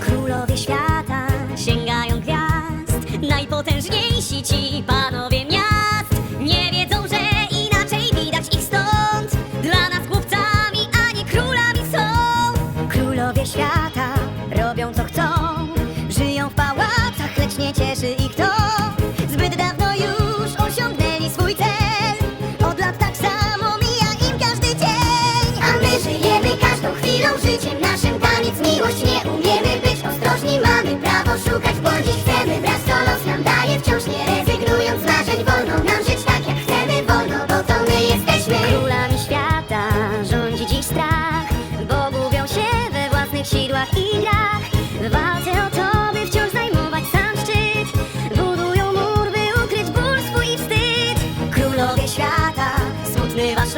Królowie świata sięgają gwiazd Najpotężniejsi ci panowie miast. Nie wiedzą, że inaczej widać ich stąd. Dla nas chłopcami, a nie królami są. Królowie świata cieszy ich to Zbyt dawno już osiągnęli swój cel. Od lat tak samo mija im każdy dzień. A my żyjemy każdą chwilą życiem naszym taniec miłość Nie